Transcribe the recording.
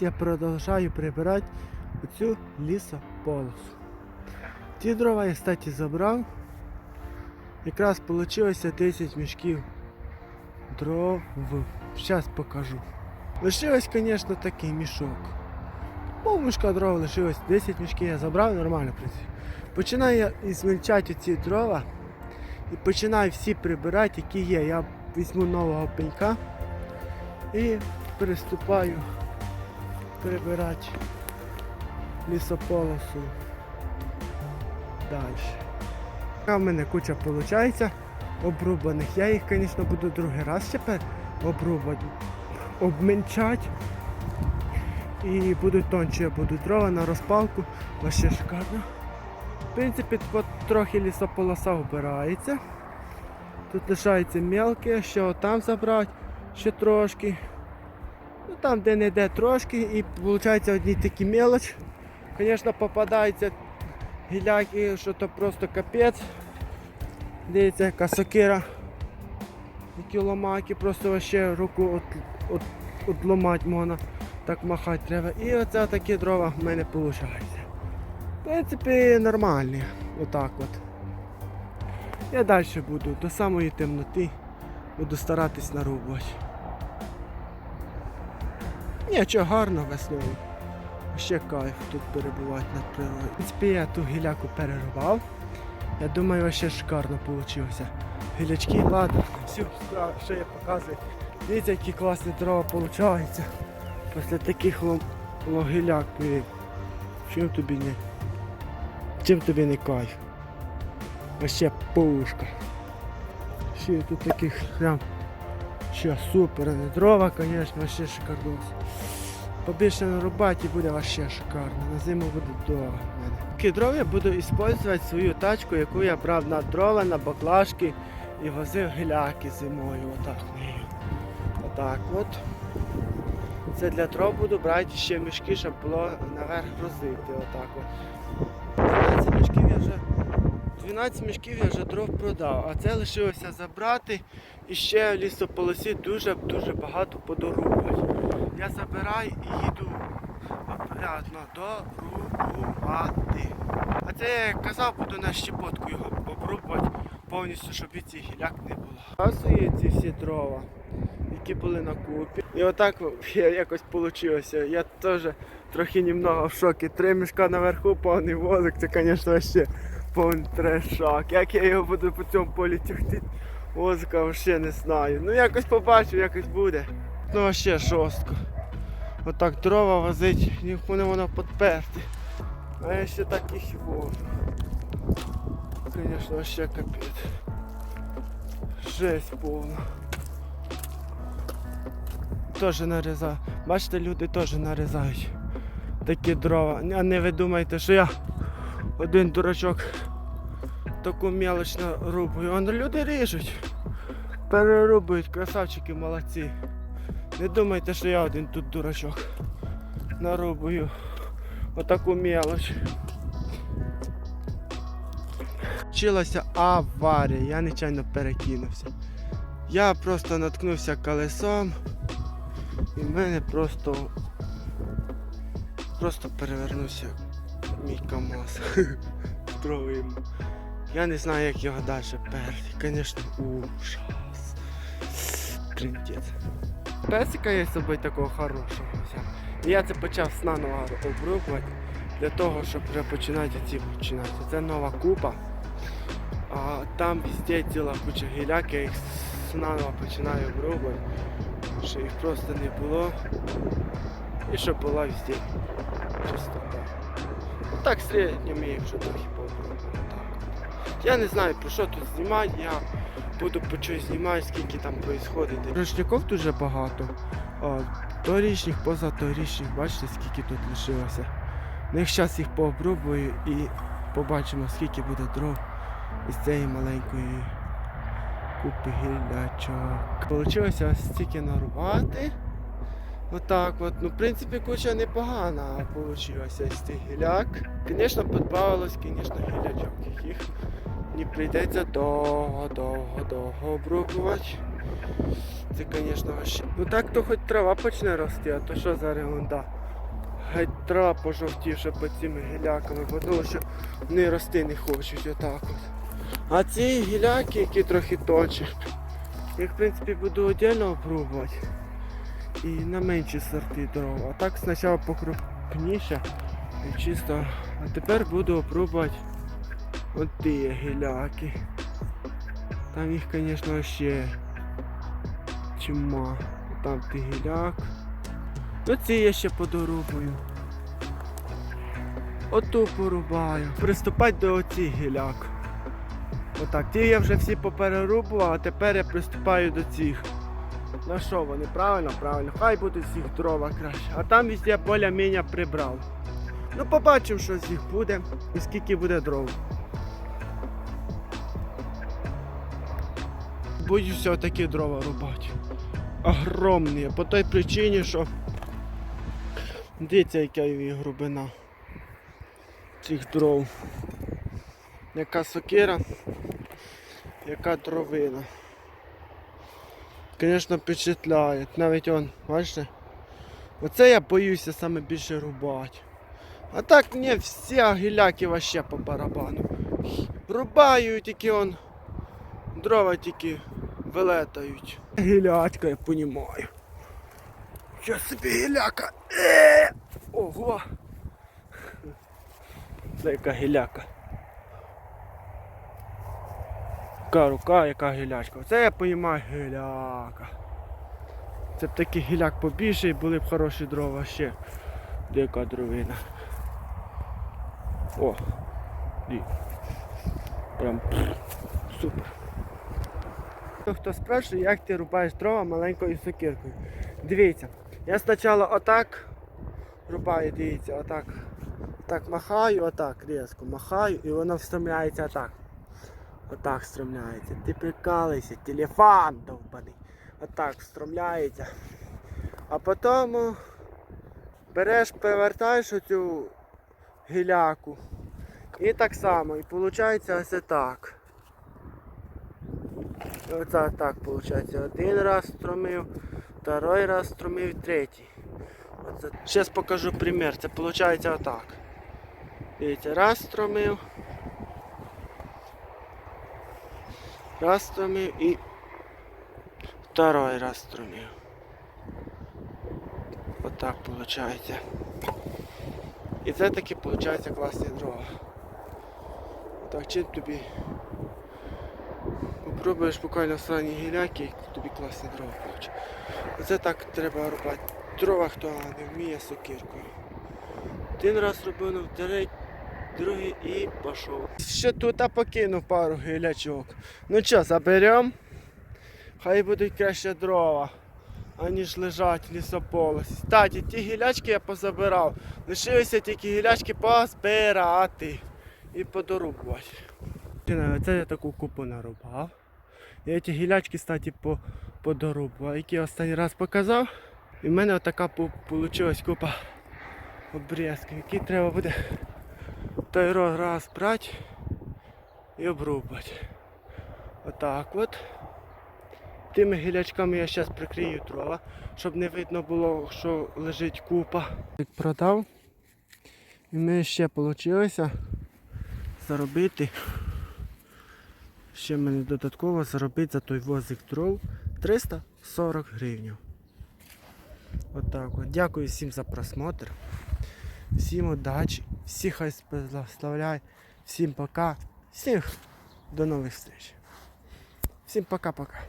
Я продовжую прибирати оцю лісополосу. Ті дрова я, кстати, забрав. Якраз вийшло 10 мішків дров. Зараз покажу. Лишилось, звісно, такий мішок. Пов мішка дров лишилось, 10 мішків я забрав, нормально в. Починаю я змельчати ці дрова і починаю всі прибирати, які є. Я візьму нового пенька і приступаю прибирати лісополосу далі. Така в мене куча виходить обрубаних. Я їх, звісно, буду другий раз тепер обрубати, обменчати. І будуть тонче, будуть дрова на розпалку. Вообще шикарно. В принципі, трохи лісополоса вбирається. Тут лишається мелке, ще там забрати, ще трошки. Там де не йде трошки і виходить одні такі мелоч. Звісно, попадаються гіляки, що то просто капець. Дивіться, яка сокира. Які ломаки, просто вообще руку отломати можна. Так махати треба. І оце такі дрова в мене виходить. В принципі, нормальні. Отак от. Я далі буду до самої темноти. Буду старатись нарубувати. Нічого гарно весною. Ще кайф тут перебувати над природою. В принципі, я ту гіляку перерубав. Я думаю, вообще шикарно вийшло. Гілячки, ладно, все, що я показую. Дивіться, які класні дрова виходять. Після таких логіляк. Чим тобі не? Чим тобі не кайф? Вообще пушка. Ще тут таких прям ще супер. Дрова, звісно, вообще шикардос. Побільше нарубати і буде вообще шикарно. На зиму буде дрова мене. Дрова я буду використовувати свою тачку, яку я брав на дрова, на баклажки і возив гіляки зимою. Отак нею. Отак от. Це для дров буду брати ще мішки, щоб було наверх грузити. Отак от. 12 мішків я вже 12 мішків я вже дров продав, а це лишилося забрати і ще в лісополосі дуже-дуже багато подорубувати. Я забираю і їду обрядно дорубати. А це я казав, буду на щепотку його обрубувати повністю, щоб і цих гіляк не було. Показую ці всі дрова, які були на купі. І отак якось вийшло. Я теж трохи немного в шокі. Три мішка наверху, повний возик, це, звісно, ще повний трешак. Як я його буду по цьому полі тягти, возика взагалі не знаю. Ну якось побачу, якось буде. Ну ще жорстко. Отак дрова возить, ніхто не воно підперти. А я ще так їх і вожу. Звісно, ще капець. Жесть повна. Теж нарізаю. Бачите, люди теж нарізають такі дрова. А не ви думаєте, що я один дурачок таку мелоч нарубую. А люди ріжуть. Перерубують, красавчики молодці. Не думайте, що я один тут дурачок. Нарубую отаку мелоч. Вчилася аварія, я нечайно перекинувся. Я просто наткнувся колесом і в мене просто просто перевернувся мій КАМАЗ Троїм. Я не знаю як його далі перти. Звісно, ужас. Трындець. Песика я з такого хорошого я це почав наново обрубувати для того, щоб вже починати ці починати. Це нова купа. А там везде ціла куча гіляк, я їх наново починаю обрубувати, щоб їх просто не було. І щоб була везде чистота. Так середньо я їх трохи пообрубував. Я не знаю про що тут знімати, я буду по чогось знімати, скільки там відбувається. Ручників дуже багато. О, торічних, позаторічних, бачите, скільки тут лишилося. Ну, зараз їх пообрубую і побачимо, скільки буде дров із цієї маленької купи гілячок. Получилося ось стільки нарубати. Отак от. Ну, в принципі, куча непогана получилася із цих гіляк. Звісно, підбавилось, звісно, гілячок, яких мені прийдеться довго-довго-довго обрубувати. Це, звісно, вообще. Ну так то хоч трава почне рости, а то що за ерунда? Геть трава пожовтівша під цими гіляками, бо тому що вони рости не хочуть отак от. А ці гіляки, які трохи тонші, їх в принципі буду отдельно обрубувати. І на менші сорти дров. А так спочатку покрупніше і чисто. А тепер буду опробувати от ті гіляки. Там їх, звісно, ще чима. Там ти гіляк. Ну ці я ще подорубую. Оту порубаю. Приступать до оцих гіляк. Отак. Ті я вже всі поперерубував, а тепер я приступаю до цих. Ну що вони, правильно, правильно. Хай будуть з їх дрова краще. А там везде більш-менш прибрав. Ну побачимо, що з їх буде і скільки буде дров. Боюся отакі дрова рубати. Огромні. По той причині, що дивіться, яка її грубина цих дров. Яка сокира, яка дровина. Звісно, впечатляє. Навіть он, бачите? Оце я боюся саме більше рубати. А так мені всі гіляки вообще по барабану. Рубаю тільки он. Дрова тільки вилетають. Гілячка, я понімаю. Що собі гіляка. Е! Ого! Це яка гіляка. Яка рука, яка гілячка. Це я понімаю гіляка. Це б такий гіляк побільше і були б хороші дрова ще. Дика дровина. О! Ді. Прям супер. Хто спрашує, як ти рубаєш дрова маленькою сокиркою. Дивіться, я спочатку отак рубаю, дивіться, отак. Так махаю, отак різко махаю і воно встромляється отак. Отак встромляється. Ти прикалуйся, телефон довбаний. Отак встромляється. А потім береш, перевертаєш оцю гіляку. І так само. І виходить ось так. Оце так виходить. Один раз струмив, другий раз струмив, третій. Оце. Зараз покажу примір. Це виходить отак. Дивіться, раз струмив. Раз струмив і второй раз струмив. Отак виходить. І це таки виходить класні дрова. Так, чим тобі попробуєш буквально в стані гіляки, і тобі класні дрова получить. Оце так треба рубати. Дрова хто не вміє сокиркою. Один раз робив, ну, третій, другий і пішов. Ще тут покинув пару гілячок. Ну що, заберемо? Хай будуть краще дрова, аніж лежать в лісополосі. Кстати, ті гілячки я позабирав. Лишилися тільки гілячки позбирати і подорубувати. Це я таку купу нарубав. Я ці гілячки, кстати, по, подорубував, які я останній раз показав. І в мене отака вийшла купа обрізків, які треба буде той раз брати і обрубати. Отак от. Тими гілячками я зараз прикрию дрова, щоб не видно було, що лежить купа. Продав. І ми ще вийшло заробити. Ще мені додатково заробити за той возик дров 340 гривень. Отак от. Дякую всім за просмотр. Всім удачі, всіх хай благословляє, всім пока, всіх до нових встреч. Всім пока-пока.